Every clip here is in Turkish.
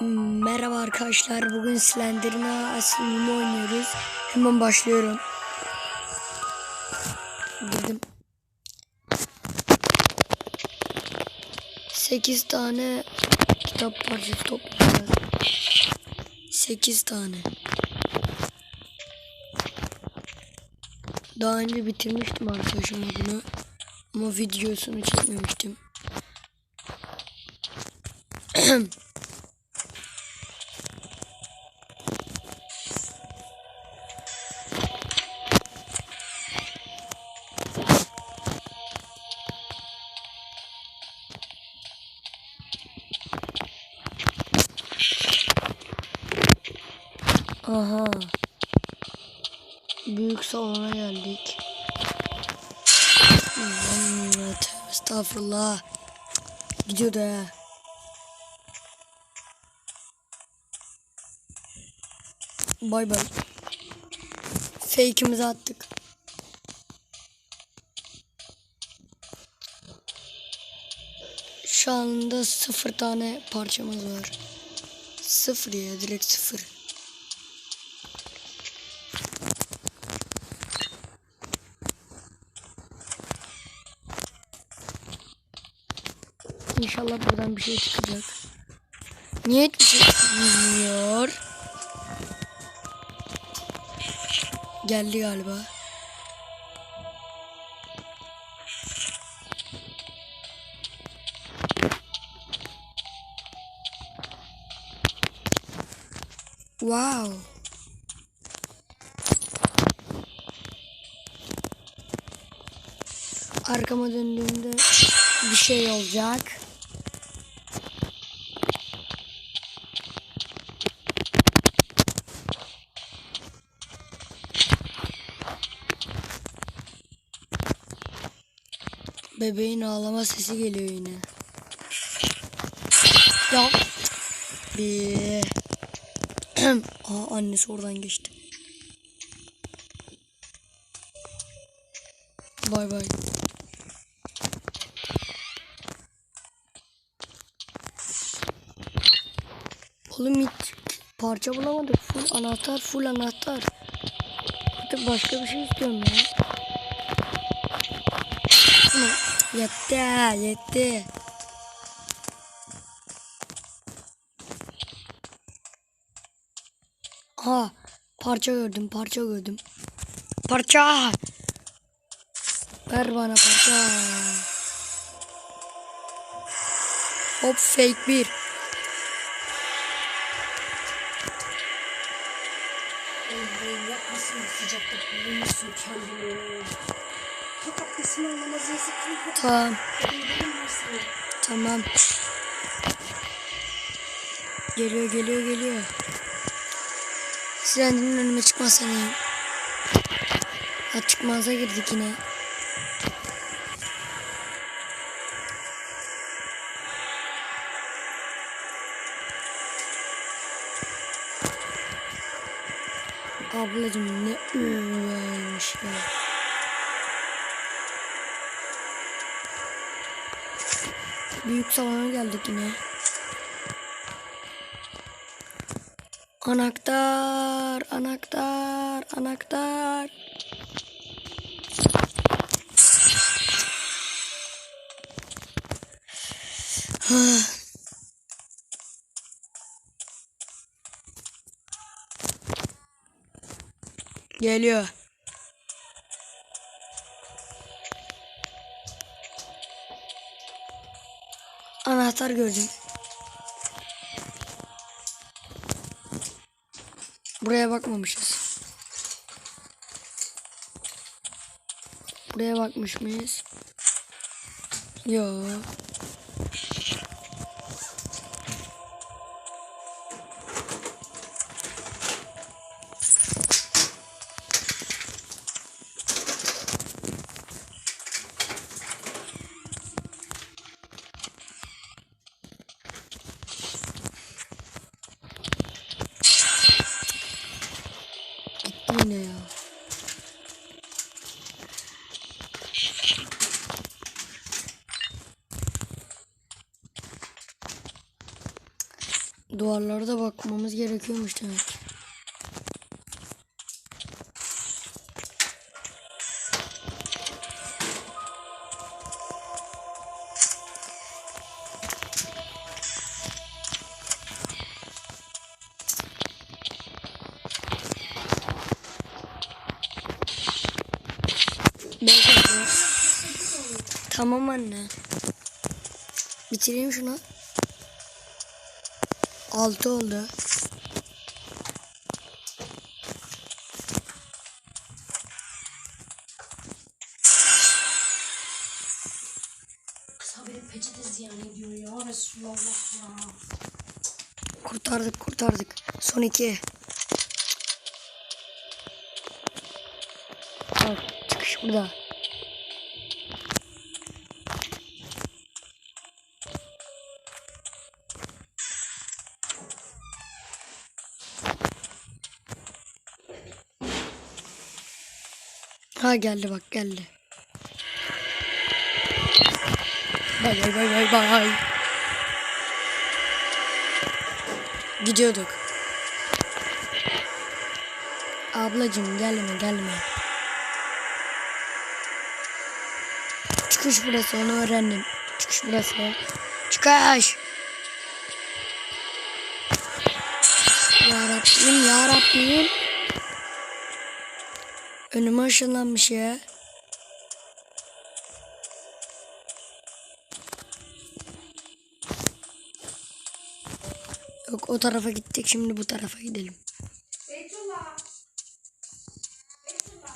Merhaba arkadaşlar. Bugün Slenderman aslında oynuyoruz. Hemen başlıyorum. Dedim. 8 tane kitap parçası toplayacağız. 8 tane. Daha önce bitirmiştim arkadaşımla bunu. Ama videosunu çekmemiştim. Aha. Büyük salona geldik. Hmm, evet, estağfurullah. Gidiyor da. Bay bay. Fake'imizi attık. Şu anda sıfır tane parçamız var. Sıfır ya direkt sıfır. İnşallah buradan bir şey çıkacak. Niye hiçbir şey çıkmıyor? Geldi galiba. Wow. Arkama döndüğümde bir şey olacak. Bebeğin ağlama sesi geliyor yine. Ya. Bir. Aa annesi oradan geçti. Bay bay. Oğlum hiç parça bulamadık. Full anahtar, full anahtar. Artık başka bir şey istiyorum ya. Yetti, yetti. Ha, parça gördüm, parça gördüm. Parça! Ver bana parça. Hop fake bir. Yapmasın sıcakta bulunursun kendini. Tamam, tamam. Geliyor, geliyor, geliyor. Sirendi'nin önüme çıkmasana ya. Ha çıkmaza girdik yine. Ablacım ne öyleymiş ya. Büyük salona geldik yine. Anahtar, anahtar, anahtar. Geliyor. Anahtar gördüm. Buraya bakmamışız. Buraya bakmış mıyız? Yo. Gitti yine ya. Duvarlara da bakmamız gerekiyormuş demek. Tamam anne. Bitireyim şunu. Altı oldu. Kurtardık kurtardık. Son iki. Bak çıkış burada. Ha geldi bak geldi. Bay bay bay bay bay. Gidiyorduk. Ablacım gelme gelme. Çıkış burası onu öğrendim. Çıkış burası. Çıkış. Ya Rabbim. Önüme ışınlanmış ya. Yok o tarafa gittik şimdi bu tarafa gidelim. Beytullah. Beytullah.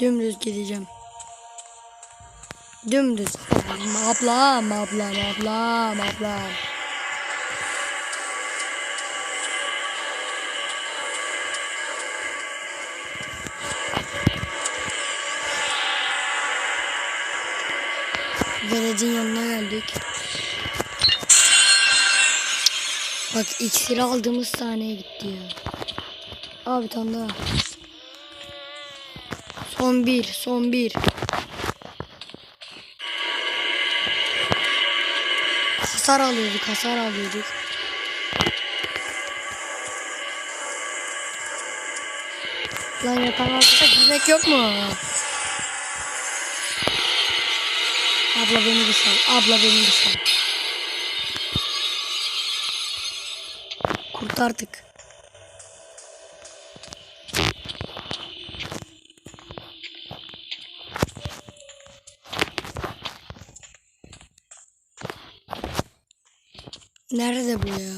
Dümdüz gideceğim. Dümdüz. Ablam, ablam, ablam, ablam. Veledin yanına geldik. Bak iksiri aldığımız sahneye gitti ya. Abi tane daha. Son bir, son bir. Hasar alıyorduk, hasar alıyorduk. Lan yatağın altında girmek yok mu? Abla beni bir abla beni bir. Kurtardık. Nerede bu ya?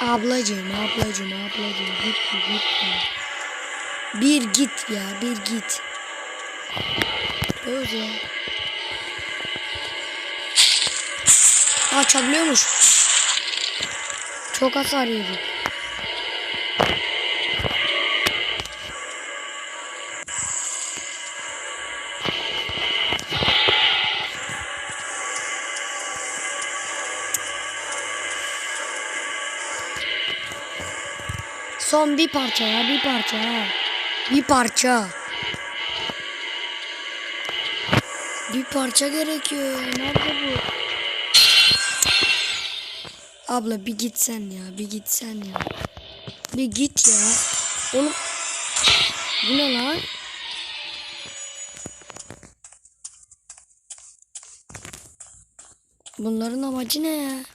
Ablacığım, ablacığım, ablacığım. Gitme, gitme. Bir git ya, bir git. Öz ya. Aa çalıyormuş. Çok hasar yedik. Son bir parça ya bir parça ha. Bir parça. Bir parça gerekiyor. Nerede bu? Abla bir gitsen ya bir gitsen ya. Bir git ya. Oğlum. Bu ne lan? Bunların amacı ne ya?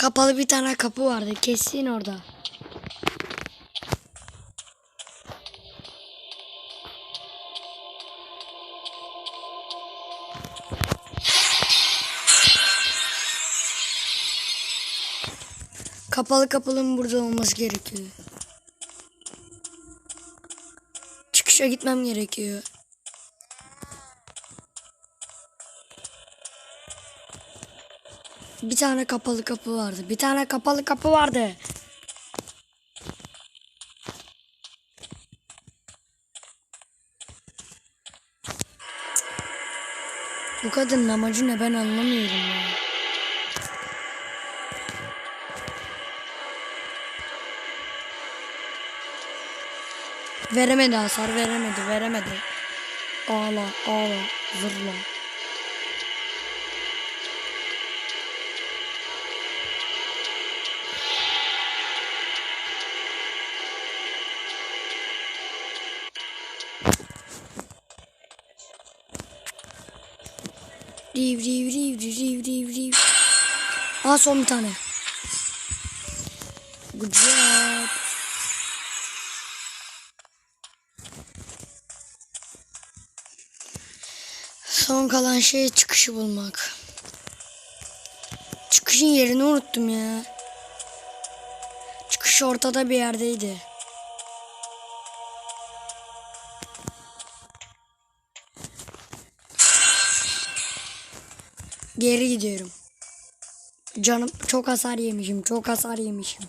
Kapalı bir tane kapı vardı. Kesin orada. Kapalı kapının burada olması gerekiyor. Çıkışa gitmem gerekiyor. Bir tane kapalı kapı vardı. Bir tane kapalı kapı vardı. Bu kadının amacı ne ben anlamıyorum ya. Veremedi hasar veremedi veremedi. Ağla ağla zırla. Riv riv riv riv riv riv. Aa son bir tane. Good job. Son kalan şey çıkışı bulmak. Çıkışın yerini unuttum ya. Çıkış ortada bir yerdeydi. Geri gidiyorum. Canım çok hasar yemişim. Çok hasar yemişim.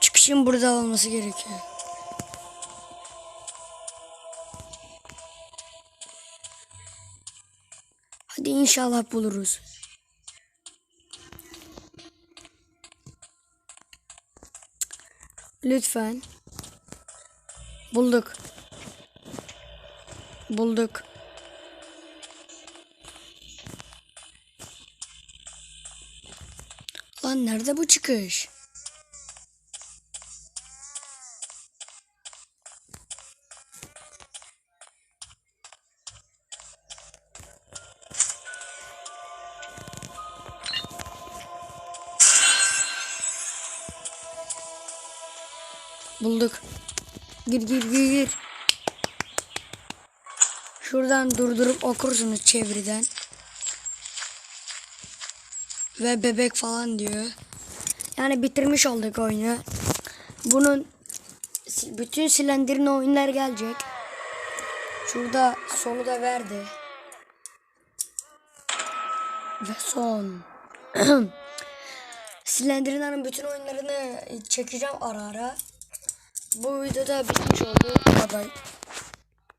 Çıkışın burada olması gerekiyor. Hadi inşallah buluruz. Lütfen. Bulduk. Bulduk. Lan nerede bu çıkış? Bulduk. Gir gir gir gir. Şuradan durdurup okursunuz çevreden. Ve bebek falan diyor. Yani bitirmiş olduk oyunu. Bunun bütün silendirin oyunlar gelecek. Şurada sonu da verdi. Ve son. Slenderina'nın bütün oyunlarını çekeceğim ara ara. Bu videoda bitmiş oldu. Bye bye.